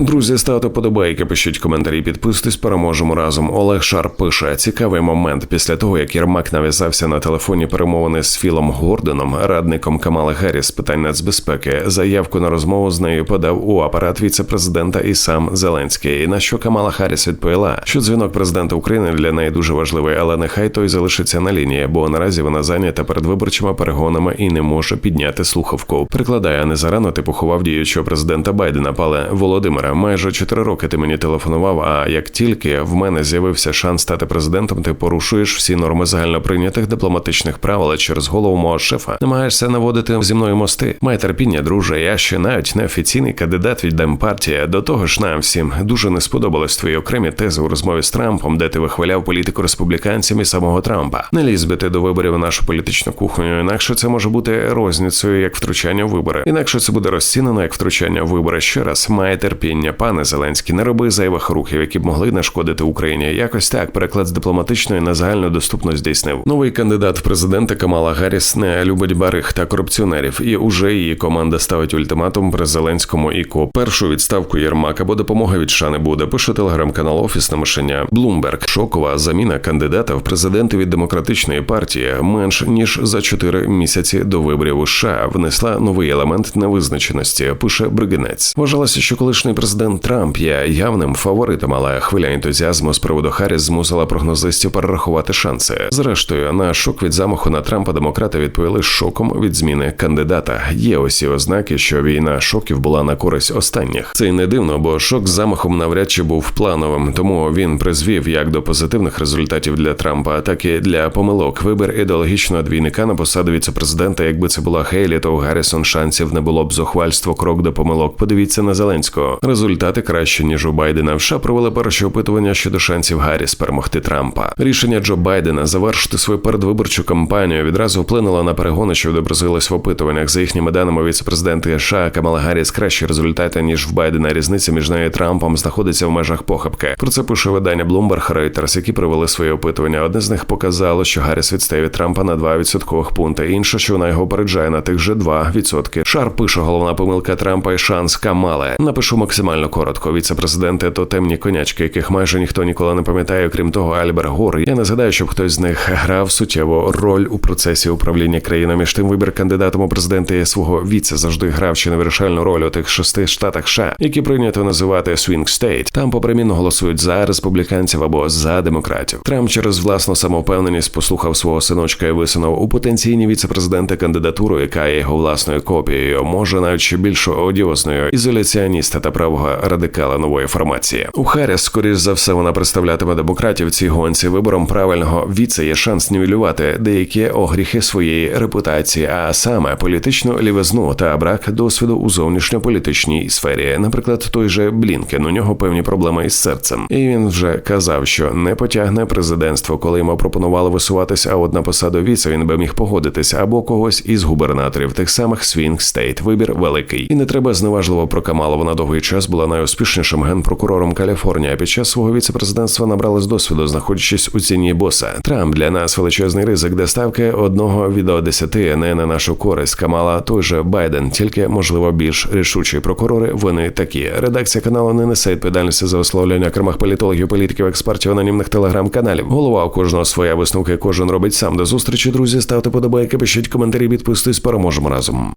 Друзі, ставте подобайки, пишіть коментарі, підписуйтесь, переможемо разом. Олег Шар пише цікавий момент після того, як Єрмак нав'язався на телефоні перемовини з Філом Гордоном, радником Камали Гарріс з питань нацбезпеки. Заявку на розмову з нею подав у апарат віце-президента і сам Зеленський. На що Камала Харріс відповіла, що дзвінок президента України для неї дуже важливий, але нехай той залишиться на лінії, бо наразі вона зайнята передвиборчими перегонами і не може підняти слухавку. Прикладає не зарано ти поховав діючого президента Байдена, пале Володимира. Майже чотири роки ти мені телефонував. А як тільки в мене з'явився шанс стати президентом, ти порушуєш всі норми загальноприйнятих дипломатичних правил через голову мого шефа. Намагаєшся наводити зі мною мости. Май терпіння, друже. Я ще навіть неофіційний кандидат від Демпартії. До того ж, нам всім дуже не сподобались твої окремі тези у розмові з Трампом, де ти вихваляв політику республіканців і самого Трампа. Не лізь би ти до виборів нашу політичну кухню. Інакше це може бути розніцею як втручання в вибори. Інакше це буде розцінено як втручання в вибори. Ще раз має терпіння, пане Зеленський, не роби зайвих рухів, які б могли нашкодити Україні. Якось так переклад з дипломатичної на загальну доступну здійснив. Новий кандидат в президенти Камала Гарріс не любить барих та корупціонерів, і уже її команда ставить ультиматум при Зеленському і ко першу відставку Єрмака, бо допомоги від США не буде. Пише телеграм-канал Офісне мишення. Блумберг шокова заміна кандидата в президенти від демократичної партії менш ніж за чотири місяці до виборів у США внесла новий елемент невизначеності. Пише Бригинець. Вважалося, що колишній президент Трамп є явним фаворитом, але хвиля ентузіазму з приводу Харріс змусила прогнозистів перерахувати шанси. Зрештою, на шок від замаху на Трампа демократи відповіли шоком від зміни кандидата. Є усі ознаки, що війна шоків була на користь останніх. Це й не дивно, бо шок з замахом навряд чи був плановим, тому він призвів як до позитивних результатів для Трампа, так і для помилок. Вибір ідеологічного двійника на посаду віцепрезидента. Якби це була Хейлі, то у Гаррісон шансів не було б зухвальство крок до помилок. Подивіться на Зеленського. Результати краще ніж у Байдена. В США провели перші опитування щодо шансів Гарріс перемогти Трампа. Рішення Джо Байдена завершити свою передвиборчу кампанію відразу вплинуло на перегони, що відобразились в опитуваннях. За їхніми даними, віцепрезиденти США Камала Гарріс кращі результати ніж в Байдена. Різниця між нею і Трампом знаходиться в межах похибки. Про це пише видання Bloomberg Reuters, які провели свої опитування. Одне з них показало, що Гарріс відстає від Трампа на 2 відсоткових пункти. Інше, що вона його опереджає на тих же 2 відсотки. Шар пише головна помилка Трампа і шанс Камали. Напишу максимально коротко. Віцепрезиденти то темні конячки, яких майже ніхто ніколи не пам'ятає. Крім того, Альбер Гор. Я не згадаю, щоб хтось з них грав суттєву роль у процесі управління країною. Між тим вибір кандидатом у президенти свого віце завжди грав чи не вирішальну роль у тих шести штатах США, які прийнято називати Swing State. Там попримінно голосують за республіканців або за демократів. Трамп через власну самовпевненість послухав свого синочка і висунув у потенційні віцепрезиденти кандидатуру, яка є його власною копією, може навіть ще більш одіосною ізоляціоніста та правого радикала нової формації. У Харріс, скоріш за все, вона представлятиме демократів цій гонці. Вибором правильного віце є шанс нівелювати деякі огріхи своєї репутації, а саме політичну лівизну та брак досвіду у зовнішньополітичній сфері. Наприклад, той же Блінкен, у нього певні проблеми із серцем, і він вже казав, що не потягне президентство, коли йому пропонували висуватися, а от на посаду віце він би міг погодитися або когось із губернаторів тих самих Свінг Стейт. Вибір великий, і не треба зневажливо про Камалу. Вона довгий час була найуспішнішим генпрокурором Каліфорнії. а Під час свого віцепрезидентства набрали з досвіду, знаходячись у ціні боса. Трамп для нас величезний ризик, де ставки одного від 10 не на нашу користь. Камала той же Байден, тільки можливо більш рішучі прокурори. Вони такі. Редакція каналу не несе відповідальності за висловлення окремих політологів, політиків, експертів, анонімних телеграм-каналів. Голова у кожного своя висновки. Кожен робить сам. До зустрічі, друзі. Ставте подобайки, пишіть коментарі, підписуйтесь, переможемо разом.